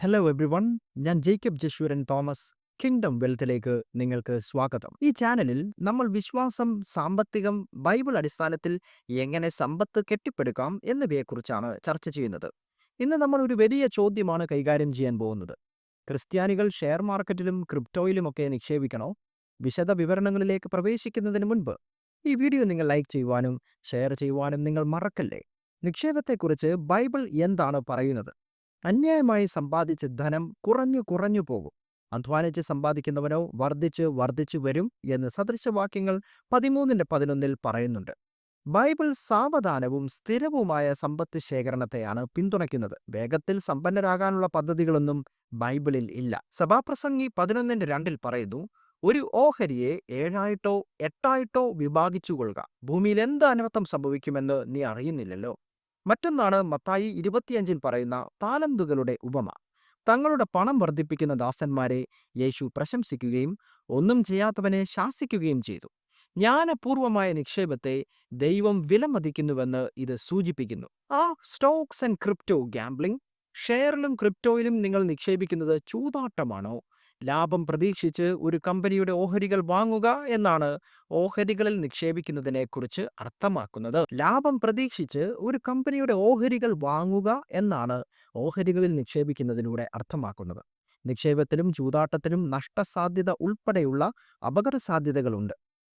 Hello everyone ഞാൻ Jacob Jashwaran Thomas kingdom വെൽത്തിലേക്ക് നിങ്ങൾക്ക് സ്വാഗതം. ഈ ചാനലിൽ നമ്മൾ വിശ്വാസം സാമ്പത്തികം ബൈബിൾ അടിസ്ഥാനത്തിൽ എങ്ങനെ സമ്പത്ത് കെട്ടിപ്പടുക്കാം എന്നിവയെക്കുറിച്ചാണ് ചർച്ച ചെയ്യുന്നത്. ഇന്ന് നമ്മൾ ഒരു വലിയ ചോദ്യമാണ് കൈകാര്യം ചെയ്യാൻ പോകുന്നത്. ക്രിസ്ത്യാനികൾ ഷെയർ മാർക്കറ്റിലും ക്രിപ്റ്റോയിലുമൊക്കെ നിക്ഷേപിക്കണോ? വിശദ വിവരണങ്ങളിലേക്ക് പ്രവേശിക്കുന്നതിന് മുൻപ് ഈ വീഡിയോ നിങ്ങൾ ലൈക്ക് ചെയ്യുവാനും ഷെയർ ചെയ്യുവാനും നിങ്ങൾ മറക്കല്ലേ? നിക്ഷേപത്തെക്കുറിച്ച് ബൈബിൾ എന്താണ് പറയുന്നത്? അന്യായമായി സമ്പാദിച്ച് ധനം കുറഞ്ഞു കുറഞ്ഞു പോകും. അധ്വാനിച്ച് സമ്പാദിക്കുന്നവനോ വർദ്ധിച്ച് വർദ്ധിച്ചു വരും എന്ന് സദൃശവാക്യങ്ങൾ പതിമൂന്നിന്റെ പതിനൊന്നിൽ പറയുന്നുണ്ട്. ബൈബിൾ സാവധാനവും സ്ഥിരവുമായ സമ്പത്ത് ശേഖരണത്തെയാണ് പിന്തുണയ്ക്കുന്നത്. വേഗത്തിൽ സമ്പന്നരാകാനുള്ള പദ്ധതികളൊന്നും ബൈബിളിൽ ഇല്ല. സഭാപ്രസംഗി പതിനൊന്നിന്റെ രണ്ടിൽ പറയുന്നു ഒരു ഓഹരിയെ ഏഴായിട്ടോ എട്ടായിട്ടോ വിഭാഗിച്ചുകൊള്ളുക ഭൂമിയിൽ എന്ത് അനർത്ഥം സംഭവിക്കുമെന്ന് നീ അറിയുന്നില്ലല്ലോ. മറ്റൊന്നാണ് മത്തായി ഇരുപത്തിയഞ്ചിൽ പറയുന്ന താലന്തുകളുടെ ഉപമ. തങ്ങളുടെ പണം വർദ്ധിപ്പിക്കുന്ന ദാസന്മാരെ യേശു പ്രശംസിക്കുകയും ഒന്നും ചെയ്യാത്തവനെ ശാസിക്കുകയും ചെയ്തു. ജ്ഞാനപൂർവമായ നിക്ഷേപത്തെ ദൈവം വിലമതിക്കുന്നുവെന്ന് ഇത് സൂചിപ്പിക്കുന്നു. ആ സ്റ്റോക്സ് ആൻഡ് ക്രിപ്റ്റോ ഗാംബ്ലിംഗ് ഷെയറിലും ക്രിപ്റ്റോയിലും നിങ്ങൾ നിക്ഷേപിക്കുന്നത് ചൂതാട്ടമാണോ? ലാഭം പ്രതീക്ഷിച്ച് ഒരു കമ്പനിയുടെ ഓഹരികൾ വാങ്ങുക എന്നാണ് ഓഹരികളിൽ നിക്ഷേപിക്കുന്നതിനെ കുറിച്ച് അർത്ഥമാക്കുന്നത്. ലാഭം പ്രതീക്ഷിച്ച് ഒരു കമ്പനിയുടെ ഓഹരികൾ വാങ്ങുക എന്നാണ് ഓഹരികളിൽ നിക്ഷേപിക്കുന്നതിലൂടെ അർത്ഥമാക്കുന്നത്. നിക്ഷേപത്തിലും ചൂതാട്ടത്തിലും നഷ്ടസാധ്യത ഉൾപ്പെടെയുള്ള അപകട സാധ്യതകളുണ്ട്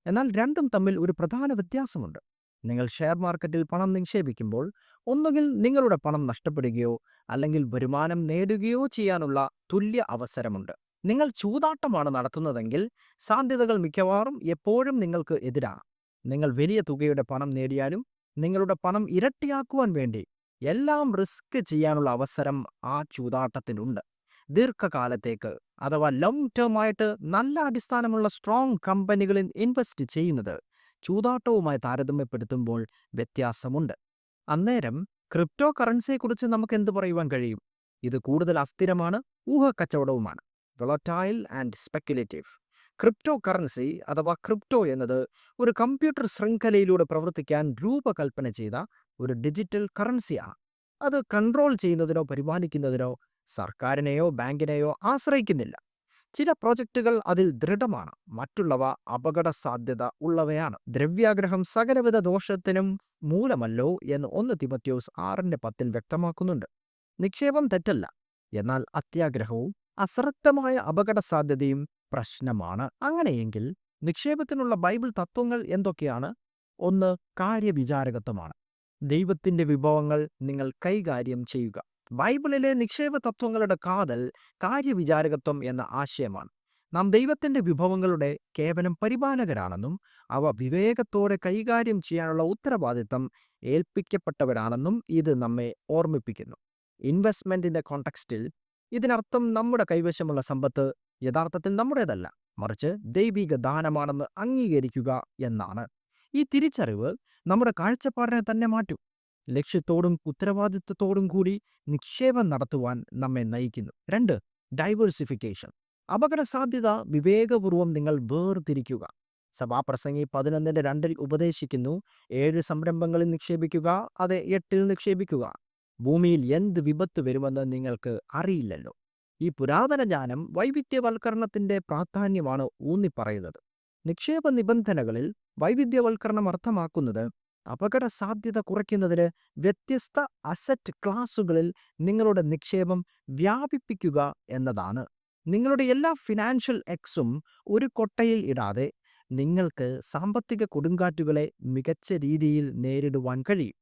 എന്നാൽ രണ്ടും തമ്മിൽ ഒരു പ്രധാന വ്യത്യാസമുണ്ട്. നിങ്ങൾ ഷെയർ മാർക്കറ്റിൽ പണം നിക്ഷേപിക്കുമ്പോൾ ഒന്നുകിൽ നിങ്ങളുടെ പണം നഷ്ടപ്പെടുകയോ അല്ലെങ്കിൽ വരുമാനം നേടുകയോ ചെയ്യാനുള്ള തുല്യ അവസരമുണ്ട്. നിങ്ങൾ ചൂതാട്ടമാണ് നടത്തുന്നതെങ്കിൽ സാധ്യതകൾ മിക്കവാറും എപ്പോഴും നിങ്ങൾക്ക് എതിരാണ് നിങ്ങൾ വലിയ തുകയുടെ പണം നേടിയാലും നിങ്ങളുടെ പണം ഇരട്ടിയാക്കുവാൻ വേണ്ടി എല്ലാം റിസ്ക് ചെയ്യാനുള്ള അവസരം ആ ചൂതാട്ടത്തിനുണ്ട്. ദീർഘകാലത്തേക്ക് അഥവാ ലോങ് ടേം ആയിട്ട് നല്ല അടിസ്ഥാനമുള്ള സ്ട്രോങ് കമ്പനികളിൽ ഇൻവെസ്റ്റ് ചെയ്യുന്നത് ചൂതാട്ടവുമായി താരതമ്യപ്പെടുത്തുമ്പോൾ വ്യത്യാസമുണ്ട്. അന്നേരം ക്രിപ്റ്റോ കറൻസിയെക്കുറിച്ച് നമുക്ക് എന്ത് പറയുവാൻ കഴിയും? ഇത് കൂടുതൽ അസ്ഥിരമാണ് ഊഹക്കച്ചവടവുമാണ്. Volatile and speculative crypto currency അഥവാ ക്രിപ്റ്റോ എന്നത് ഒരു കമ്പ്യൂട്ടർ ശൃംഖലയിലൂടെ പ്രവർത്തിക്കാൻ രൂപകൽപ്പന ചെയ്ത ഒരു ഡിജിറ്റൽ കറൻസിയാണ് അത് കൺട്രോൾ ചെയ്യുന്നതിനോ പരിപാലിക്കുന്നതിനോ സർക്കാരിനെയോ ബാങ്കിനെയോ ആശ്രയിക്കുന്നില്ല. ചില പ്രോജക്റ്റുകൾ അതിൽ ദൃഢമാണ്. മറ്റുള്ളവ അപകട സാധ്യത ഉള്ളവയാണ്. ദ്രവ്യാഗ്രഹം സകലവിധ ദോഷത്തിനും മൂലമല്ലോ എന്ന് ഒന്ന് തിമത്യോസ് ആറിന്റെ പത്തിൽ വ്യക്തമാക്കുന്നുണ്ട്. നിക്ഷേപം തെറ്റല്ല. എന്നാൽ അത്യാഗ്രഹവും അശ്രദ്ധമായ അപകട സാധ്യതയും പ്രശ്നമാണ്. അങ്ങനെയെങ്കിൽ നിക്ഷേപത്തിനുള്ള ബൈബിൾ തത്വങ്ങൾ എന്തൊക്കെയാണ്? ഒന്ന് കാര്യവിചാരകത്വമാണ്. ദൈവത്തിന്റെ വിഭവങ്ങൾ നിങ്ങൾ കൈകാര്യം ചെയ്യുക. ബൈബിളിലെ നിക്ഷേപ തത്വങ്ങളുടെ കാതൽ കാര്യവിചാരകത്വം എന്ന ആശയമാണ്. നാം ദൈവത്തിന്റെ വിഭവങ്ങളുടെ കേവലം പരിപാലകരാണെന്നും അവ വിവേകത്തോടെ കൈകാര്യം ചെയ്യാനുള്ള ഉത്തരവാദിത്തം ഏൽപ്പിക്കപ്പെട്ടവരാണെന്നും ഇത് നമ്മെ ഓർമ്മിപ്പിക്കുന്നു. ഇൻവെസ്റ്റ്മെന്റിന്റെ കോണ്ടക്സ്റ്റിൽ ഇതിനർത്ഥം നമ്മുടെ കൈവശമുള്ള സമ്പത്ത് യഥാർത്ഥത്തിൽ നമ്മുടേതല്ല. മറിച്ച് ദൈവിക ദാനമാണെന്ന് അംഗീകരിക്കുക എന്നാണ്. ഈ തിരിച്ചറിവ് നമ്മുടെ കാഴ്ചപ്പാടിനെ തന്നെ മാറ്റും. ലക്ഷ്യത്തോടും ഉത്തരവാദിത്വത്തോടും കൂടി നിക്ഷേപം നടത്തുവാൻ നമ്മെ നയിക്കുന്നു. രണ്ട് ഡൈവേഴ്സിഫിക്കേഷൻ അപകട സാധ്യത വിവേകപൂർവം നിങ്ങൾ വേർതിരിക്കുക. സഭാപ്രസംഗി പതിനൊന്നിന്റെ രണ്ടിൽ ഉപദേശിക്കുന്നു. ഏഴ് സംരംഭങ്ങളിൽ നിക്ഷേപിക്കുക. അതെ എട്ടിൽ നിക്ഷേപിക്കുക. ഭൂമിയിൽ എന്ത് വിപത്ത് വരുമെന്ന് നിങ്ങൾക്ക് അറിയില്ലല്ലോ. ഈ പുരാതന ജ്ഞാനം വൈവിധ്യവൽക്കരണത്തിന്റെ പ്രാധാന്യമാണ് ഊന്നിപ്പറയുന്നത്. നിക്ഷേപ നിബന്ധനകളിൽ വൈവിധ്യവൽക്കരണം അർത്ഥമാക്കുന്നത് അപകട സാധ്യത കുറയ്ക്കുന്നതിന് വ്യത്യസ്ത അസറ്റ് ക്ലാസുകളിൽ നിങ്ങളുടെ നിക്ഷേപം വ്യാപിപ്പിക്കുക എന്നതാണ്. നിങ്ങളുടെ എല്ലാ ഫിനാൻഷ്യൽ എക്സും ഒരു കൊട്ടയിൽ ഇടാതെ നിങ്ങൾക്ക് സാമ്പത്തിക കൊടുങ്കാറ്റുകളെ മികച്ച രീതിയിൽ നേരിടുവാൻ കഴിയും.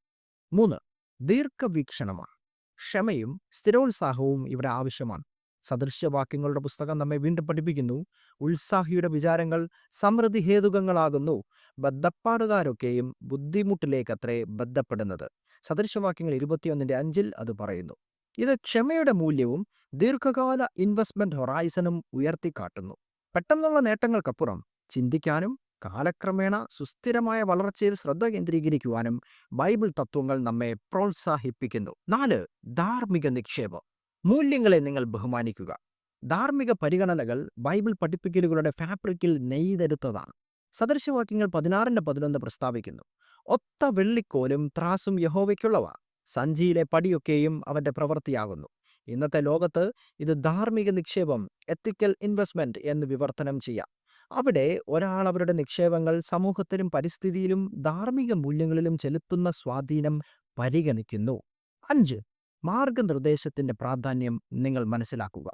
മൂന്ന് ദീർഘവീക്ഷണമാണ്. ക്ഷമയും സ്ഥിരോത്സാഹവും ഇവിടെ ആവശ്യമാണ്. സദൃശ്യവാക്യങ്ങളുടെ പുസ്തകം നമ്മെ വീണ്ടും പഠിപ്പിക്കുന്നു. ഉത്സാഹിയുടെ വിചാരങ്ങൾ സമൃദ്ധി ഹേതുകങ്ങളാകുന്നു. ബദ്ധപ്പാടുകാരൊക്കെയും ബുദ്ധിമുട്ടിലേക്കത്രേ ബന്ധപ്പെടുന്നത് സദൃശ്യവാക്യങ്ങൾ ഇരുപത്തിയൊന്നിന്റെ അഞ്ചിൽ അത് പറയുന്നു. ഇത് ക്ഷമയുടെ മൂല്യവും ദീർഘകാല ഇൻവെസ്റ്റ്മെന്റ് ഹൊറൈസണും ഉയർത്തിക്കാട്ടുന്നു. പെട്ടെന്നുള്ള നേട്ടങ്ങൾക്കപ്പുറം ചിന്തിക്കാനും കാലക്രമേണ സുസ്ഥിരമായ വളർച്ചയിൽ ശ്രദ്ധ കേന്ദ്രീകരിക്കുവാനും ബൈബിൾ തത്വങ്ങൾ നമ്മെ പ്രോത്സാഹിപ്പിക്കുന്നു. നാല് ധാർമ്മിക നിക്ഷേപം. മൂല്യങ്ങളെ നിങ്ങൾ ബഹുമാനിക്കുക. ധാർമ്മിക പരിഗണനകൾ ബൈബിൾ പഠിപ്പിക്കലുകളുടെ ഫാബ്രിക്കിൽ നെയ്തെടുത്തതാണ്. സദൃശവാക്യങ്ങൾ പതിനാറിന്റെ പതിനൊന്ന് പ്രസ്താവിക്കുന്നു. ഒത്ത വെള്ളിക്കോലും ത്രാസും യഹോവയ്ക്കുള്ളവ. സഞ്ചിയിലെ പടിയൊക്കെയും അവന്റെ പ്രവൃത്തിയാകുന്നു. ഇന്നത്തെ ലോകത്ത് ഇത് ധാർമ്മിക നിക്ഷേപം എത്തിക്കൽ ഇൻവെസ്റ്റ്മെന്റ് എന്ന് വിവർത്തനം ചെയ്യാം. അവിടെ ഒരാൾ അവരുടെ നിക്ഷേപങ്ങൾ സമൂഹത്തിലും പരിസ്ഥിതിയിലും ധാർമ്മിക മൂല്യങ്ങളിലും ചെലുത്തുന്ന സ്വാധീനം പരിഗണിക്കുന്നു. അഞ്ച് മാർഗനിർദ്ദേശത്തിന്റെ പ്രാധാന്യം നിങ്ങൾ മനസ്സിലാക്കുക.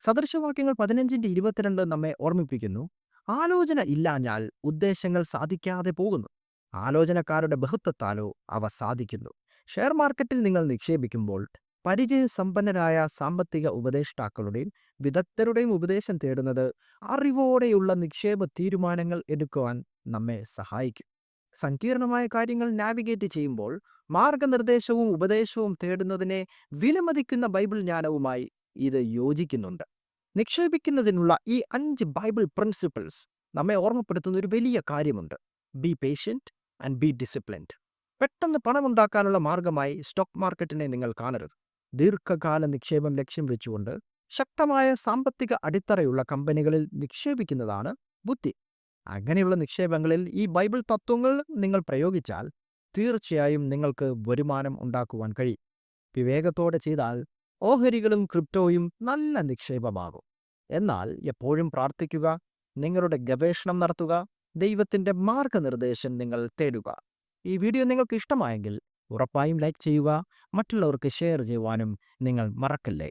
സദൃശവാക്യങ്ങൾ പതിനഞ്ചിന്റെ ഇരുപത്തിരണ്ട് നമ്മെ ഓർമ്മിപ്പിക്കുന്നു. ആലോചന ഇല്ലാഞ്ഞാൽ ഉദ്ദേശങ്ങൾ സാധിക്കാതെ പോകുന്നു. ആലോചനക്കാരുടെ ബഹുത്വത്താലോ അവ സാധിക്കുന്നു. ഷെയർ മാർക്കറ്റിൽ നിങ്ങൾ നിക്ഷേപിക്കുമ്പോൾ പരിചയസമ്പന്നരായ സാമ്പത്തിക ഉപദേഷ്ടാക്കളുടെയും വിദഗ്ധരുടെയും ഉപദേശം തേടുന്നത് അറിവോടെയുള്ള നിക്ഷേപ തീരുമാനങ്ങൾ എടുക്കുവാൻ നമ്മെ സഹായിക്കും. സങ്കീർണമായ കാര്യങ്ങൾ നാവിഗേറ്റ് ചെയ്യുമ്പോൾ മാർഗനിർദ്ദേശവും ഉപദേശവും തേടുന്നതിനെ വിലമതിക്കുന്ന ബൈബിൾ ജ്ഞാനവുമായി ഇത് യോജിക്കുന്നുണ്ട്. നിക്ഷേപിക്കുന്നതിനുള്ള ഈ അഞ്ച് ബൈബിൾ പ്രിൻസിപ്പിൾസ് നമ്മെ ഓർമ്മപ്പെടുത്തുന്ന ഒരു വലിയ കാര്യമുണ്ട്. Be patient and be disciplined. പെട്ടെന്ന് പണമുണ്ടാക്കാനുള്ള മാർഗമായി സ്റ്റോക്ക് മാർക്കറ്റിനെ നിങ്ങൾ കാണരുത്. ദീർഘകാല നിക്ഷേപം ലക്ഷ്യം വെച്ചുകൊണ്ട് ശക്തമായ സാമ്പത്തിക അടിത്തറയുള്ള കമ്പനികളിൽ നിക്ഷേപിക്കുന്നതാണ് ബുദ്ധി. അങ്ങനെയുള്ള നിക്ഷേപങ്ങളിൽ ഈ ബൈബിൾ തത്വങ്ങൾ നിങ്ങൾ പ്രയോഗിച്ചാൽ തീർച്ചയായും നിങ്ങൾക്ക് വരുമാനം ഉണ്ടാക്കുവാൻ കഴിയും. വിവേകത്തോടെ ചെയ്താൽ ഓഹരികളും ക്രിപ്റ്റോയും നല്ല നിക്ഷേപമാകും. എന്നാൽ എപ്പോഴും പ്രാർത്ഥിക്കുക നിങ്ങളുടെ ഗവേഷണം നടത്തുക ദൈവത്തിന്റെ മാർഗനിർദ്ദേശം നിങ്ങൾ തേടുക. ഈ വീഡിയോ നിങ്ങൾക്ക് ഇഷ്ടമായെങ്കിൽ ഉറപ്പായും ലൈക്ക് ചെയ്യുക. മറ്റുള്ളവർക്ക് ഷെയർ ചെയ്യുവാനും നിങ്ങൾ മറക്കല്ലേ?